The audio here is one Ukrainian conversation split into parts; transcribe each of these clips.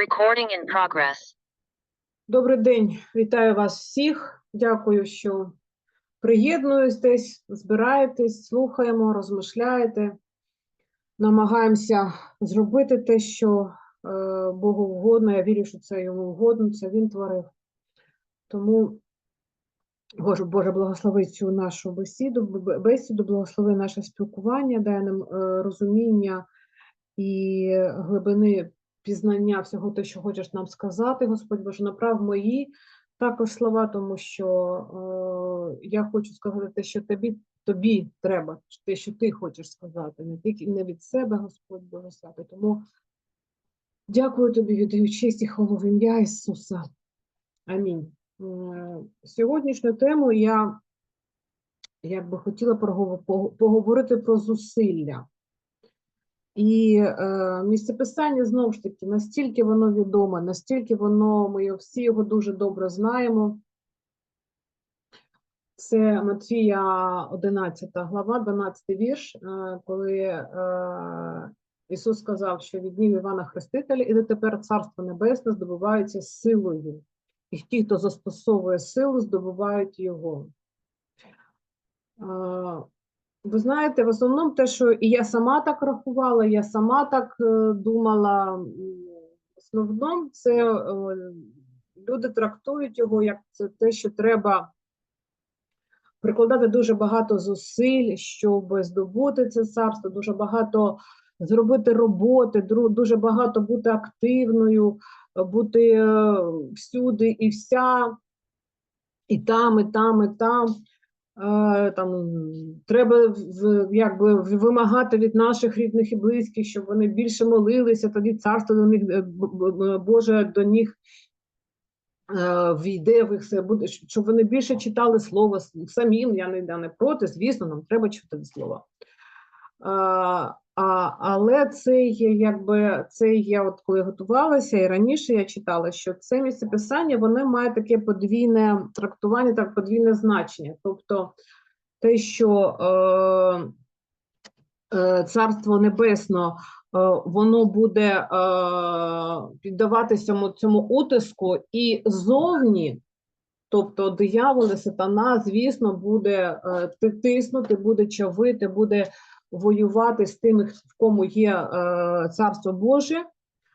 Recording in progress. Добрий день, вітаю вас всіх. Дякую, що приєднуєтесь, збираєтесь, слухаємо, розмишляєте. Намагаємося зробити те, що е, Богу вгодно. Я вірю, що це йому вгодно, це він творив. Тому Боже, Боже, благослови цю нашу бесіду, бесіду, благослови наше спілкування, дай нам е, розуміння і глибини пізнання всього те, що хочеш нам сказати, Господь Боже, направ мої також слова, тому що е, я хочу сказати те, що тобі, тобі треба, те, що ти хочеш сказати, не тільки не від себе, Господь Боже святий. Тому дякую тобі, віддаю честь і хвалу в ім'я Ісуса. Амінь. Е, Сьогоднішню тему я, я би хотіла поговорити про зусилля. І е, місцеписання знову ж таки, настільки воно відоме, настільки воно, ми всі його дуже добре знаємо. Це Матфія 11 глава, 12 вірш, е, коли е, Ісус сказав, що від днів Івана Хрестителя і дотепер Царство Небесне здобувається силою. І ті, хто застосовує силу, здобувають його. Ви знаєте, в основному те, що і я сама так рахувала, я сама так е, думала. В основному це е, люди трактують його як це те, що треба прикладати дуже багато зусиль, щоб здобути це царство, дуже багато зробити роботи, дуже багато бути активною, бути е, всюди і вся, і там, і там, і там. Там треба якби вимагати від наших рідних і близьких, щоб вони більше молилися, тоді царство до них е, Боже до них е, війде в їх буде, щоб вони більше читали слово самим. Я не, я не проти, звісно, нам треба читати слово. А, але це є, якби це я, от коли готувалася, і раніше я читала, що це місце писання воно має таке подвійне трактування, так подвійне значення. Тобто те, що е, е, Царство Небесно, е, воно буде е, піддаватися цьому, цьому утиску, і зовні, тобто диявол сатана, звісно, буде е, тиснути, буде чавити, буде воювати з тими, в кому є е, Царство Боже.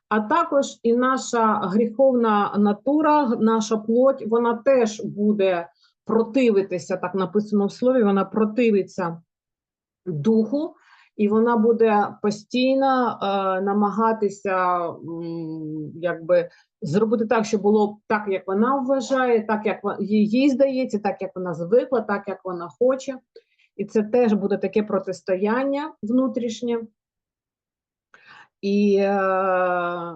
А також і наша гріховна натура, наша плоть, вона теж буде противитися, так написано в слові, вона противиться духу, і вона буде постійно е, намагатися м, якби зробити так, щоб було так, як вона вважає, так як їй здається, так як вона звикла, так як вона хоче. І це теж буде таке протистояння внутрішнє. І е,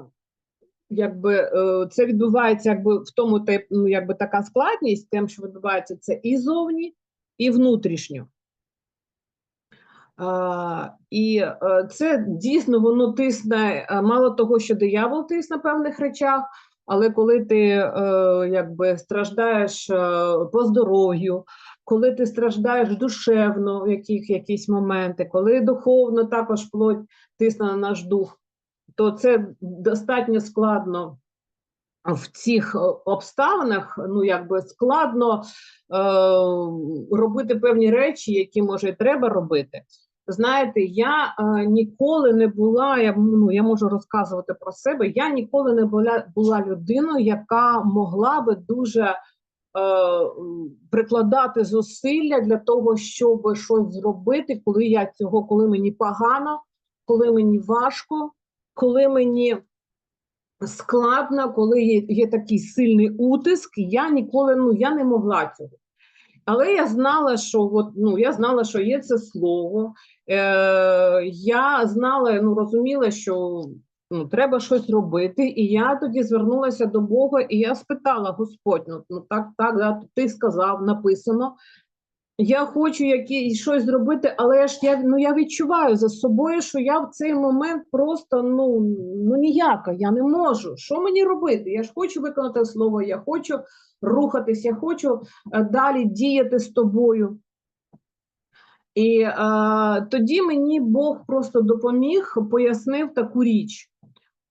якби е, це відбувається якби в тому, ну, якби така складність, тим, що відбувається це і зовні, і внутрішньо. А, і е, це дійсно воно тисне, мало того, що диявол тисне на певних речах, але коли ти е, якби страждаєш е, по здоров'ю, коли ти страждаєш душевно в яких, якісь моменти, коли духовно також плоть тисне на наш дух, то це достатньо складно в цих е, обставинах, ну якби складно е, робити певні речі, які може і треба робити. Знаєте, я е, ніколи не була, я, ну, я можу розказувати про себе, я ніколи не була, була людиною, яка могла би дуже прикладати зусилля для того, щоб щось зробити, коли я цього, коли мені погано, коли мені важко, коли мені складно, коли є, є такий сильний утиск, я ніколи ну, я не могла цього. Але я знала, що от, ну, я знала, що є це слово. Е, я знала, ну розуміла, що ну, треба щось робити. І я тоді звернулася до Бога, і я спитала Господь, ну, ну так, так, да, ти сказав, написано. Я хочу які, щось зробити, але ж я, ну, я відчуваю за собою, що я в цей момент просто ну, ну ніяка, я не можу. Що мені робити? Я ж хочу виконати слово, я хочу рухатись, я хочу е, далі діяти з тобою. І е, тоді мені Бог просто допоміг, пояснив таку річ.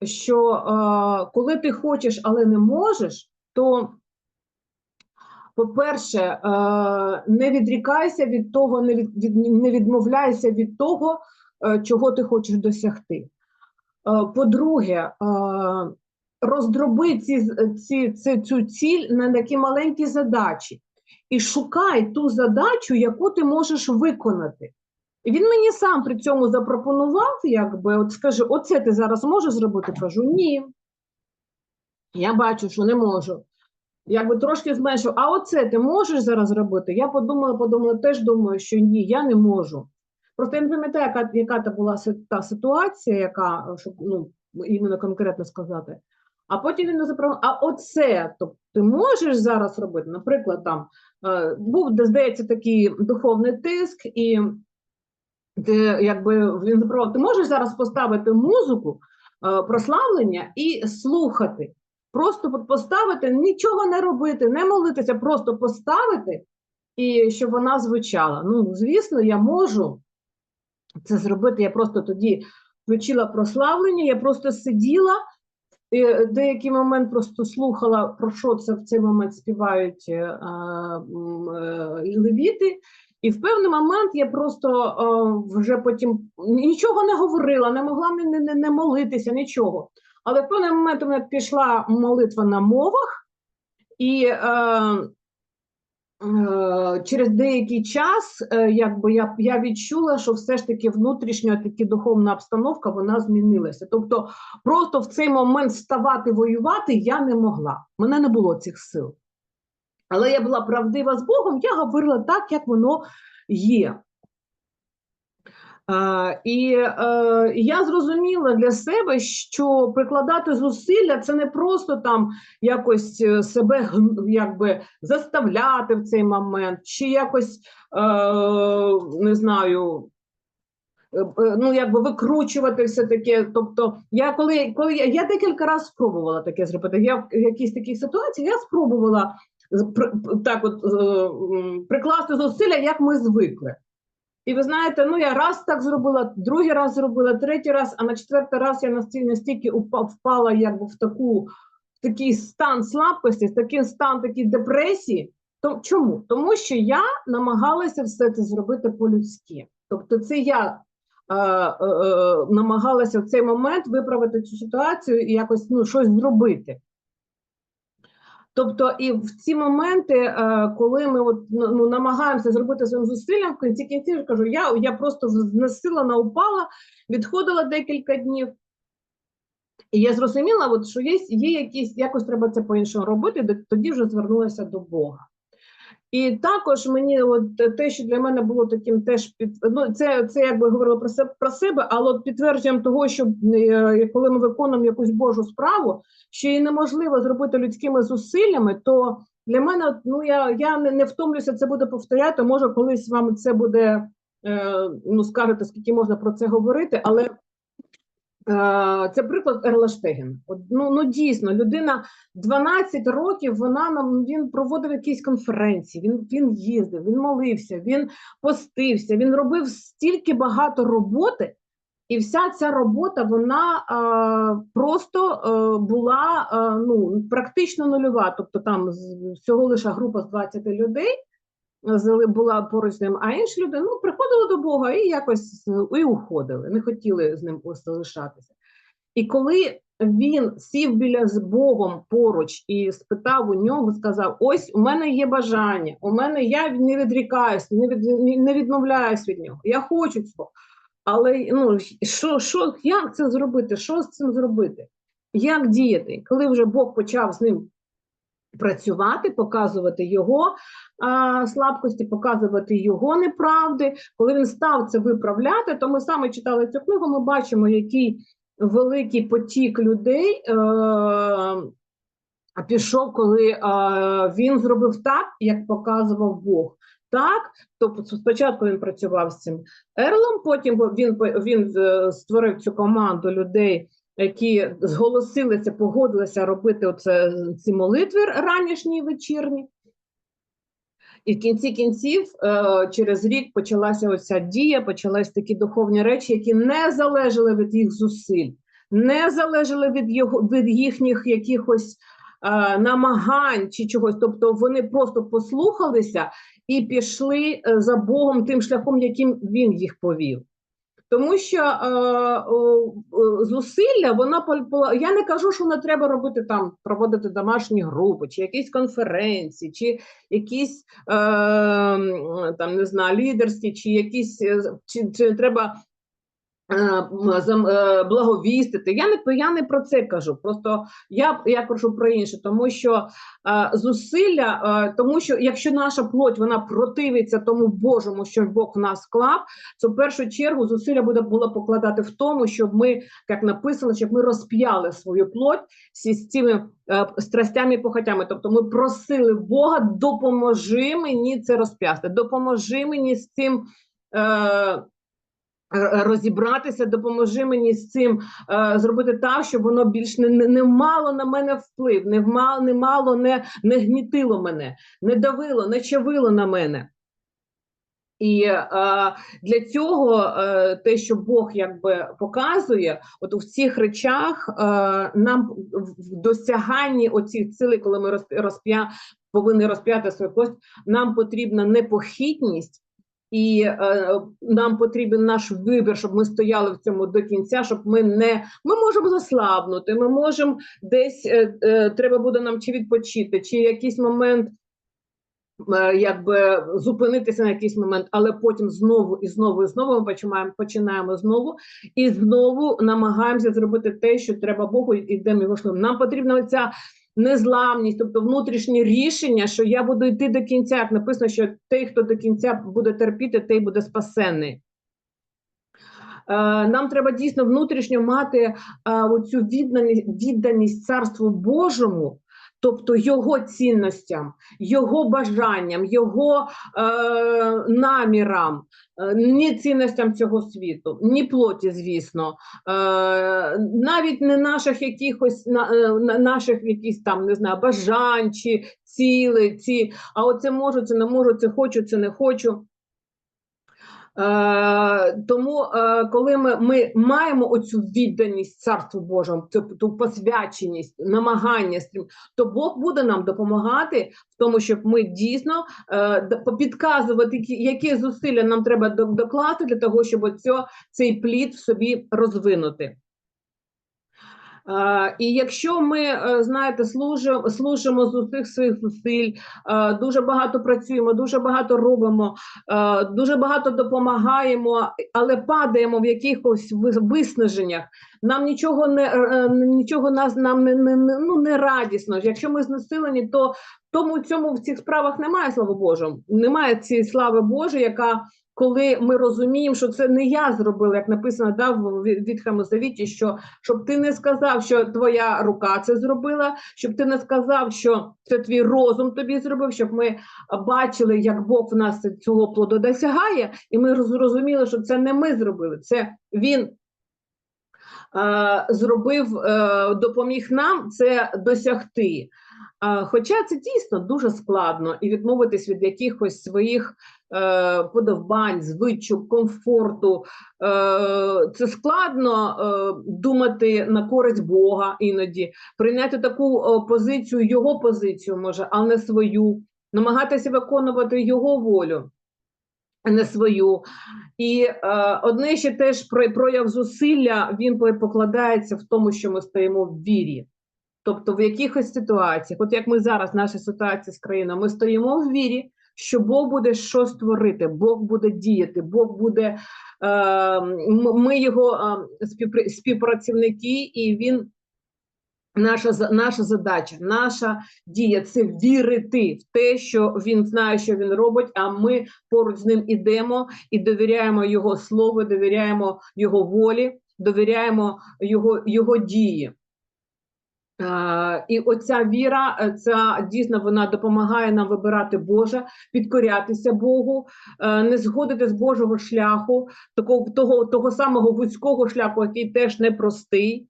Що е, коли ти хочеш, але не можеш, то, по-перше, е, не відрікайся від того, не, від, від, не відмовляйся від того, е, чого ти хочеш досягти. Е, по-друге, е, роздроби ці, ці, ці, цю ціль на такі маленькі задачі і шукай ту задачу, яку ти можеш виконати. І він мені сам при цьому запропонував, якби, от скажи, оце ти зараз можеш зробити? Кажу, ні. Я бачу, що не можу. Якби трошки зменшив, а оце ти можеш зараз зробити? Я подумала, подумала, теж думаю, що ні, я не можу. Просто я не пам'ятаю, яка, яка та була та ситуація, яка, щоб ну, іменно конкретно сказати. А потім він запропонував, а оце тобто, ти можеш зараз робити? Наприклад, там е, був, здається, такий духовний тиск, і ти, якби він запропонував, ти можеш зараз поставити музику е, прославлення і слухати. Просто поставити, нічого не робити, не молитися, просто поставити, і щоб вона звучала. Ну, звісно, я можу це зробити. Я просто тоді включила прославлення, я просто сиділа, і деякий момент просто слухала, про що це в цей момент співають е, е, левіти. І в певний момент я просто е, вже потім нічого не говорила, не могла не, не, не молитися, нічого. Але в певний момент у мене пішла молитва на мовах, і е, е, через деякий час е, якби я, я відчула, що все ж таки внутрішня таки духовна обстановка вона змінилася. Тобто, просто в цей момент вставати воювати я не могла. Мене не було цих сил. Але я була правдива з Богом, я говорила так, як воно є. Е, і е, я зрозуміла для себе, що прикладати зусилля це не просто там якось е, себе якби заставляти в цей момент, чи якось е, не знаю. е, е, Ну, якби викручувати все таке. Тобто, я коли, коли я, я декілька разів спробувала таке зробити. Я в якійсь такій ситуації я спробувала так от прикласти зусилля, як ми звикли. І ви знаєте, ну я раз так зробила, другий раз зробила, третій раз, а на четвертий раз я настільки, впала якби в таку в такий стан слабкості, в такий стан такій депресії. То чому? Тому що я намагалася все це зробити по-людськи. Тобто, це я е, е, намагалася в цей момент виправити цю ситуацію і якось ну, щось зробити. Тобто, і в ці моменти, е, коли ми от, ну, ну, намагаємося зробити своїм зусиллям, в кінці кінців кажу, я, я просто знесилена, упала, відходила декілька днів. І я зрозуміла, от, що є, є якісь, якось треба це по-іншому робити, тоді вже звернулася до Бога. І також мені от те, що для мене було таким теж під ну це, це якби говорила про себе про себе, але от підтвердженням того, що е, коли ми виконуємо якусь Божу справу, що її неможливо зробити людськими зусиллями, то для мене ну я, я не, не втомлюся це буде повторяти. Може, колись вам це буде е, ну скажете, скільки можна про це говорити, але Це приклад Ерла Штегена. Ну, ну дійсно, людина 12 років вона нам він проводив якісь конференції, він, він їздив, він молився, він постився, він робив стільки багато роботи, і вся ця робота вона е, просто е, була е, ну, практично нульова. Тобто там всього лише група з 20 людей була поруч з ним, а інші люди ну, приходили до Бога і якось е, і уходили, не хотіли з ним залишатися. І коли він сів біля з Богом поруч і спитав у нього, сказав: Ось у мене є бажання, у мене я не відрікаюсь, не, від, не відмовляюсь від нього. Я хочу цього. Але ну, що, що, як це зробити? Що з цим зробити? Як діяти? Коли вже Бог почав з ним працювати, показувати його а, слабкості, показувати його неправди. Коли він став це виправляти, то ми саме читали цю книгу. Ми бачимо, який великий потік людей е, пішов, коли е, він зробив так, як показував Бог. Так, тобто спочатку він працював з цим Ерлом, потім він, він е, створив цю команду людей, які зголосилися, погодилися робити оце, ці молитви ранішні і вечірні. І в кінці кінців, е, через рік почалася оця дія, почалися такі духовні речі, які не залежали від їх зусиль. не залежали від його від їхніх якихось е, намагань чи чогось. Тобто вони просто послухалися і пішли е, за Богом тим шляхом, яким він їх повів. Тому що е, о, зусилля, вона я не кажу, що не треба робити там, проводити домашні групи, чи якісь конференції, чи якісь е, там не знаю, лідерські, чи якісь е, чи, чи треба е, е, благовістити. Я не я не про це кажу. Просто я, я кажу про інше, тому що е, зусилля, е, тому що якщо наша плоть вона противиться тому Божому, що Бог в нас вклав, то в першу чергу зусилля буде було покладати в тому, щоб ми, як написано, щоб ми розп'яли свою плоть всі з цими е, страстями і похотями. Тобто ми просили Бога, допоможи мені це розп'ясти, допоможи мені з цим. Е, Розібратися, допоможи мені з цим е, зробити так, щоб воно більш не, не, мало на мене вплив, не мало, не мало, не, не гнітило мене, не давило, не чавило на мене. І е, для цього е, те, що Бог якби показує, от у всіх речах е, нам в- досяганні оцих цілей, коли ми розп'я, повинні розп'яти свою кость, нам потрібна непохитність, і е, нам потрібен наш вибір, щоб ми стояли в цьому до кінця, щоб ми не ми можемо заслабнути, ми можемо десь е, е, треба буде нам чи відпочити, чи якийсь момент е, якби зупинитися на якийсь момент, але потім знову і знову і знову ми починаємо, починаємо знову і знову намагаємося зробити те, що треба Богу, і йдемо його шляхом. Нам потрібна ця незламність, тобто внутрішнє рішення, що я буду йти до кінця. Як написано, що той, хто до кінця буде терпіти, той буде спасенний. Е, Нам треба дійсно внутрішньо мати е, оцю відданість, відданість Царству Божому, тобто його цінностям, його бажанням, його е, намірам, е, ні цінностям цього світу, ні плоті, звісно, е, навіть не наших якихось на, е, на- наших якісь там не знаю, бажань чи цілей, ці, а оце можу, це не можу, це хочу, це не хочу. Е, тому, е, коли ми, ми маємо оцю відданість Царству Божому, цю ту посвяченість, намагання, то Бог буде нам допомагати в тому, щоб ми дійсно е, підказувати, які, зусилля нам треба до- докласти для того, щоб оцю, цей плід в собі розвинути. І якщо ми, е, знаєте, служимо, служимо з усіх своїх зусиль, е, дуже багато працюємо, дуже багато робимо, е, дуже багато допомагаємо, але падаємо в якихось ви- виснаженнях, нам нічого не нічого нас нам не, не, ну не радісно. Якщо ми знесилені, то тому цьому в цих справах немає слава Божому. Немає цієї слави Божої, яка коли ми розуміємо, що це не я зробила, як написано да, в Відхому Завіті, що щоб ти не сказав, що твоя рука це зробила, щоб ти не сказав, що це твій розум тобі зробив, щоб ми бачили, як Бог в нас цього плоду досягає, і ми зрозуміли, що це не ми зробили, це він е, зробив, е, допоміг нам це досягти. Е, Хоча це дійсно дуже складно і відмовитись від якихось своїх е, подобань, звичок, комфорту. Е, це складно е, думати на користь Бога іноді, прийняти таку позицію, його позицію може, а не свою, намагатися виконувати його волю. Не свою, і е, одне ще теж про- прояв зусилля він покладається в тому, що ми стоїмо в вірі. Тобто в якихось ситуаціях, от як ми зараз, наша ситуація з країною, ми стоїмо в вірі, що Бог буде щось створити, Бог буде діяти, Бог буде, е, ми його е, співпрацівники, і він. Наша наша задача, наша дія це вірити в те, що він знає, що він робить. А ми поруч з ним ідемо і довіряємо його слову, довіряємо його волі, довіряємо його, його дії. Е, І оця віра, е, ця дійсно вона допомагає нам вибирати Боже, підкорятися Богу, е, не згодити з Божого шляху, такого того, того самого вузького шляху, який теж непростий.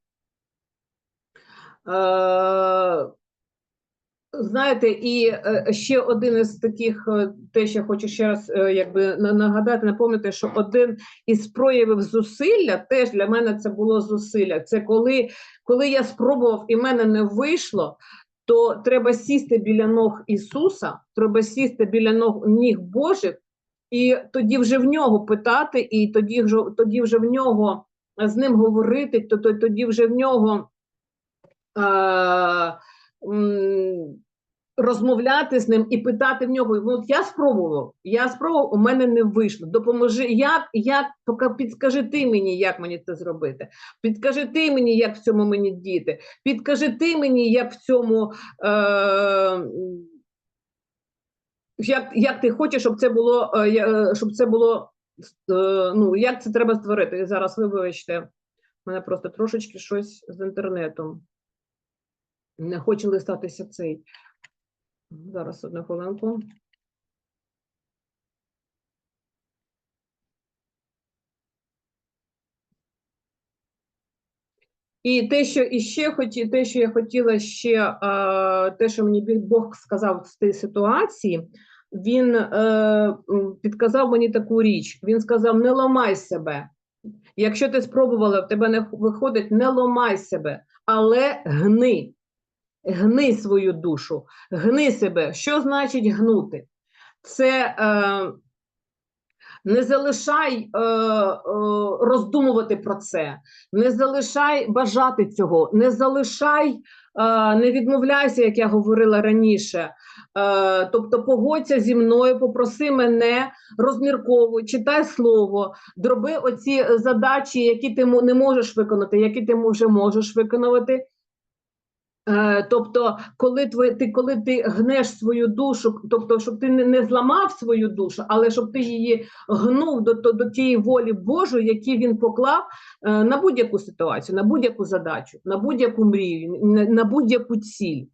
Знаєте, і е, ще один із таких, е, те, що хочу ще раз е, якби нагадати, напомнити, що один із проявів зусилля, теж для мене це було зусилля. Це коли, коли я спробував і в мене не вийшло, то треба сісти біля ног Ісуса, треба сісти біля ног ніг Божих, і тоді вже в нього питати, і тоді вже, тоді вже в нього з ним говорити, то, то тоді вже в нього. Е, розмовляти з ним і питати в нього. Ну, от я спробував, я спробував, у мене не вийшло. Допоможи, як, як, поки підскажи ти мені, як мені це зробити. Підкажи ти мені, як в цьому мені діти. Підкажи ти мені, як в цьому. Е, як, як ти хочеш, щоб це було, е, е, щоб це було, е, ну, як це треба створити? Зараз ви вибачте, у мене просто трошечки щось з інтернетом. Не хоче листатися цей. Зараз одну хвилинку. І те, що іще хоті, те, що я хотіла ще, е, те, що мені Бог сказав з тієї ситуації, він е, підказав мені таку річ. Він сказав: не ламай себе. Якщо ти спробувала, в тебе не виходить, не ламай себе, але гни. Гни свою душу, гни себе. Що значить гнути? Це е, не залишай е, е, роздумувати про це, не залишай бажати цього, не залишай, е, не відмовляйся, як я говорила раніше. Е, тобто погодься зі мною, попроси мене, розмірковуй, читай слово, дроби оці задачі, які ти не можеш виконати, які ти вже можеш виконувати. Е, Тобто, коли твої, ти, коли ти гнеш свою душу, тобто, щоб ти не, не зламав свою душу, але щоб ти її гнув до, до, до тієї волі Божої, які він поклав е, на будь-яку ситуацію, на будь-яку задачу, на будь-яку мрію, на, на будь-яку ціль.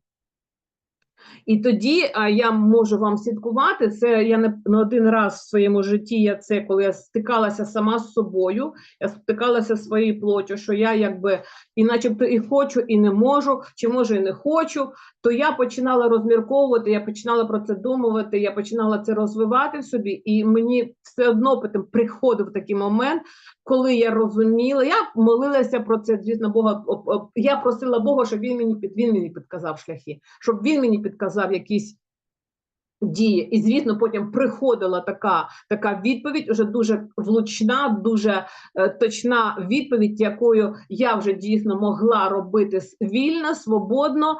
І тоді а, я можу вам слідкувати. Це я не, не один раз в своєму житті. Я це коли я стикалася сама з собою, я стикалася своєю плоттю, що я якби і начебто і хочу, і не можу, чи може і не хочу, то я починала розмірковувати, я починала про це думати, я починала це розвивати в собі, і мені все одно потім приходив такий момент, коли я розуміла, я молилася про це, звісно, Бога. Я просила Бога, щоб він мені під він мені підказав шляхи, щоб він мені підказав якісь дії. І звісно, потім приходила така, така відповідь, уже дуже влучна, дуже е, точна відповідь, якою я вже дійсно могла робити вільно, свободно,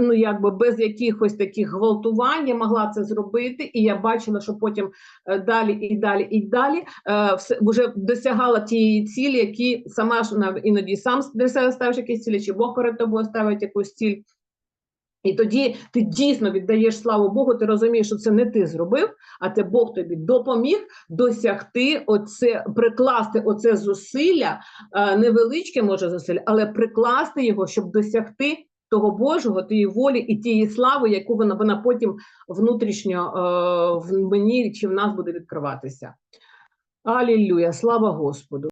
ну якби без якихось таких гвалтувань, я могла це зробити, і я бачила, що потім е, далі і далі і далі е, все вже досягала тієї цілі, які сама ж іноді сам для себе ставиш якісь цілі, чи Бог перед тобою ставить якусь ціль. І тоді ти дійсно віддаєш славу Богу, ти розумієш, що це не ти зробив, а це Бог тобі допоміг досягти оце, прикласти оце зусилля, е, невеличке може зусилля, але прикласти його, щоб досягти того Божого, тієї волі і тієї слави, яку вона, вона потім внутрішньо е, в мені чи в нас буде відкриватися. Алілюя, слава Господу!